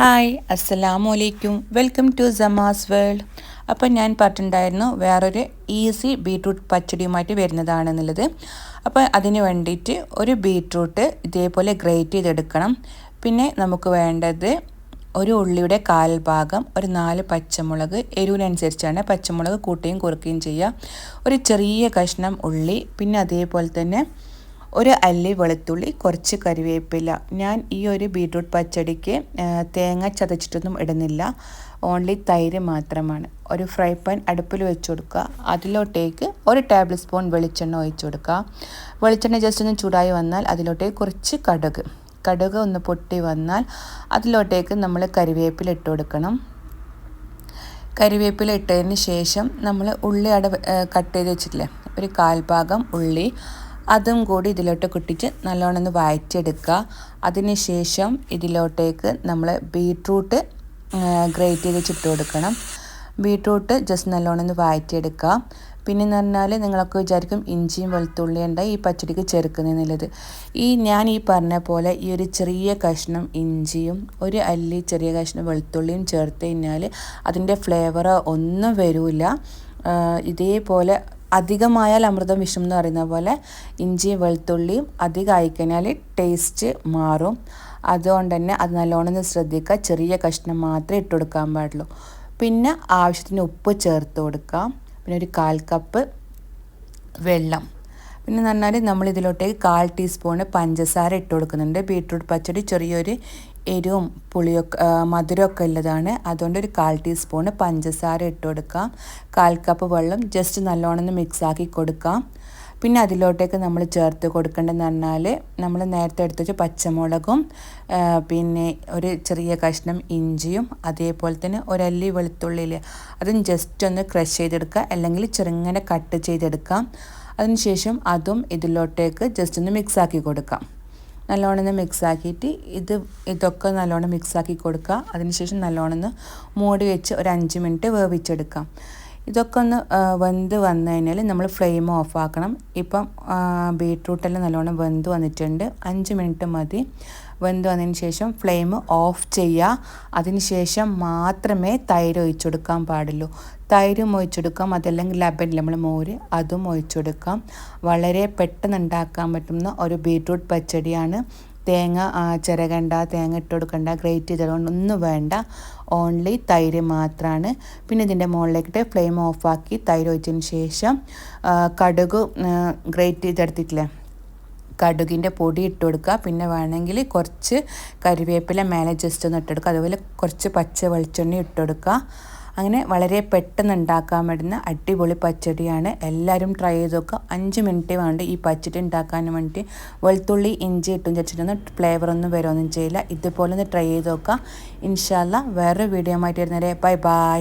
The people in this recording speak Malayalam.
ഹായ് അസ്സലാമു അലൈക്കും. Welcome to Samas world. അപ്പോൾ ഞാൻ പറഞ്ഞിട്ടുണ്ടായിരുന്നു വേറൊരു ഈസി ബീട്രൂട്ട് പച്ചടിയുമായിട്ട് വരുന്നതാണെന്നുള്ളത്. അപ്പോൾ അതിന് വേണ്ടിയിട്ട് ഒരു ബീട്രൂട്ട് ഇതേപോലെ ഗ്രേറ്റ് ചെയ്തെടുക്കണം. പിന്നെ നമുക്ക് വേണ്ടത് ഒരു ഉള്ളിയുടെ കാൽഭാഗം ഒരു നാല് പച്ചമുളക് എരിവിനനുസരിച്ചാണ് പച്ചമുളക് കൂട്ടുകയും കുറുക്കുകയും ചെയ്യുക. ഒരു ചെറിയ കഷ്ണം ഉള്ളി പിന്നെ അതേപോലെ തന്നെ ഒരു അല്ലി വെളുത്തുള്ളി കുറച്ച് കറിവേപ്പില. ഞാൻ ഈ ഒരു ബീട്രൂട്ട് പച്ചടിക്ക് തേങ്ങ ചതച്ചിട്ടൊന്നും ഇടുന്നില്ല. ഓൺലി തൈര് മാത്രമാണ്. ഒരു ഫ്രൈ പാൻ അടുപ്പിൽ വെച്ച് കൊടുക്കുക. അതിലോട്ടേക്ക് ഒരു ടേബിൾ സ്പൂൺ വെളിച്ചെണ്ണ ഒഴിച്ചു കൊടുക്കുക. വെളിച്ചെണ്ണ ജസ്റ്റ് ഒന്ന് ചൂടായി വന്നാൽ അതിലോട്ടേക്ക് കുറച്ച് കടുക്. കടുക് ഒന്ന് പൊട്ടി വന്നാൽ അതിലോട്ടേക്ക് നമ്മൾ കറിവേപ്പില ഇട്ട് കൊടുക്കണം. കരിവേപ്പില ഇട്ടതിന് ശേഷം നമ്മൾ ഉള്ളി അട കട്ട് ചെയ്ത് വെച്ചിട്ടില്ലേ? ഒരു കാൽഭാഗം ഉള്ളി അതും കൂടി ഇതിലോട്ട് കുട്ടിച്ച് നല്ലോണം ഒന്ന് വഴറ്റിയെടുക്കുക അതിന് ശേഷം ഇതിലോട്ടേക്ക് നമ്മൾ ബീട്രൂട്ട് ഗ്രേറ്റ് ചെയ്ത് ചുട്ട് കൊടുക്കണം. ബീട്രൂട്ട് ജസ്റ്റ് നല്ലോണം ഒന്ന് വഴറ്റിയെടുക്കുക പിന്നെ എന്ന് പറഞ്ഞാൽ നിങ്ങളൊക്കെ വിചാരിക്കും ഇഞ്ചിയും വെളുത്തുള്ളിയും ഉണ്ട് ഈ പച്ചടിക്ക് ചേർക്കുന്നതെന്നുള്ളത് ഈ ഞാൻ ഈ പറഞ്ഞ പോലെ ഈ ഒരു ചെറിയ കഷ്ണം ഇഞ്ചിയും ഒരു അല്ലി ചെറിയ കഷ്ണം വെളുത്തുള്ളിയും ചേർത്ത് കഴിഞ്ഞാൽ അതിന്റെ ഫ്ലേവർ ഒന്നും വരില്ല ഇതേപോലെ അധികമായാൽ അമൃതം വിഷം എന്ന് പറയുന്ന പോലെ ഇഞ്ചി വെളുത്തുള്ളിയും അധികം ആയിക്കഴിഞ്ഞാൽ ടേസ്റ്റ് മാറും. അതുകൊണ്ട് തന്നെ അത് നല്ലോണം ശ്രദ്ധിക്കുക. ചെറിയ കഷ്ണം മാത്രമേ ഇട്ട് കൊടുക്കാൻ പാടുള്ളൂ. പിന്നെ ആവശ്യത്തിന് ഉപ്പ് ചേർത്ത് കൊടുക്കാം. പിന്നെ ഒരു കാൽ കപ്പ് വെള്ളം. പിന്നെ എന്ന് പറഞ്ഞാൽ നമ്മൾ ഇതിലോട്ടേക്ക് കാൽ ടീസ്പൂണ് പഞ്ചസാര ഇട്ട് കൊടുക്കുന്നുണ്ട്. ബീട്രൂട്ട് പച്ചടി ചെറിയൊരു എരിവും പുളിയൊക്കെ മധുരമൊക്കെ ഉള്ളതാണ്. അതുകൊണ്ട് ഒരു കാൽ ടീസ്പൂണ് പഞ്ചസാര ഇട്ട് കൊടുക്കാം. കാൽ കപ്പ് വെള്ളം ജസ്റ്റ് നല്ലോണം ഒന്ന് മിക്സാക്കി കൊടുക്കാം. പിന്നെ അതിലോട്ടേക്ക് നമ്മൾ ചേർത്ത് കൊടുക്കേണ്ടതെന്ന് പറഞ്ഞാൽ നമ്മൾ നേരത്തെ എടുത്ത് വെച്ച പച്ചമുളകും പിന്നെ ഒരു ചെറിയ കഷ്ണം ഇഞ്ചിയും അതേപോലെ തന്നെ ഒരല്ലി വെളുത്തുള്ളിയിൽ അതും ജസ്റ്റ് ഒന്ന് ക്രഷ് ചെയ്തെടുക്കുക. അല്ലെങ്കിൽ ചെറുങ്ങനെ കട്ട് ചെയ്തെടുക്കാം. അതിനുശേഷം അതും ഇതിലോട്ടേക്ക് ജസ്റ്റ് ഒന്ന് മിക്സാക്കി കൊടുക്കാം. നല്ലോണം ഒന്ന് മിക്സാക്കിയിട്ട് ഇത് ഇതൊക്കെ നല്ലോണം മിക്സാക്കി കൊടുക്കുക. അതിനുശേഷം നല്ലോണം ഒന്ന് മൂടി വെച്ച് ഒരു അഞ്ച് മിനിറ്റ് വേവിച്ചെടുക്കാം. ഇതൊക്കെ ഒന്ന് വെന്ത് വന്നു കഴിഞ്ഞാൽ നമ്മൾ ഫ്ലെയിം ഓഫ് ആക്കണം. ഇപ്പം ബീട്രൂട്ടെല്ലാം നല്ലോണം വെന്ത് വന്നിട്ടുണ്ട്. അഞ്ച് മിനിറ്റ് മതി. വെന്ത് വന്നതിന് ശേഷം ഫ്ലെയിം ഓഫ് ചെയ്യുക. അതിന് ശേഷം മാത്രമേ തൈര് ഒഴിച്ചെടുക്കാൻ പാടുള്ളൂ. തൈരും ഒഴിച്ചെടുക്കാം. അതല്ലെങ്കിൽ ലബൻ നമ്മൾ മോര് അതും ഒഴിച്ചെടുക്കാം. വളരെ പെട്ടെന്ന് ഉണ്ടാക്കാൻ പറ്റുന്ന ഒരു ബീട്രൂട്ട് പച്ചടിയാണ്. തേങ്ങ ചിരകണ്ട തേങ്ങ ഇട്ട് കൊടുക്കണ്ട ഗ്രേറ്റ് ചെയ്തുകൊണ്ടൊന്നും വേണ്ട. ഓൺലി തൈര് മാത്രമാണ് പിന്നെ ഇതിന്റെ മുകളിലേക്കിട്ട് ഫ്ലെയിം ഓഫാക്കി തൈര് ഒഴിച്ചതിന് ശേഷം കടുക് ഗ്രേറ്റ് ചെയ്തെടുത്തിട്ടില്ലേ കടുകിന്റെ പൊടി ഇട്ട് കൊടുക്കുക. പിന്നെ വേണമെങ്കിൽ കുറച്ച് കരിവേപ്പില മേലെ ജസ്റ്റ് ഒന്ന് ഇട്ടെടുക്കുക അതുപോലെ കുറച്ച് പച്ച വെളിച്ചെണ്ണ ഇട്ടെടുക്കുക അങ്ങനെ വളരെ പെട്ടെന്ന് ഉണ്ടാക്കാൻ പറ്റുന്ന അടിപൊളി പച്ചടിയാണ്. എല്ലാവരും ട്രൈ ചെയ്ത് നോക്കുക അഞ്ച് മിനിറ്റ് വേണ്ട ഈ പച്ചടി ഉണ്ടാക്കാൻ വേണ്ടി വെളുത്തുള്ളി ഇഞ്ചി ഇട്ടും ഫ്ലേവർ ഒന്നും വരുമൊന്നും ചെയ്യില്ല. ഇതുപോലെ ഒന്ന് ട്രൈ ചെയ്ത് നോക്കുക ഇൻഷാല്ല വേറൊരു വീഡിയോ ആയിട്ട് വരുന്നവരെ. Bye bye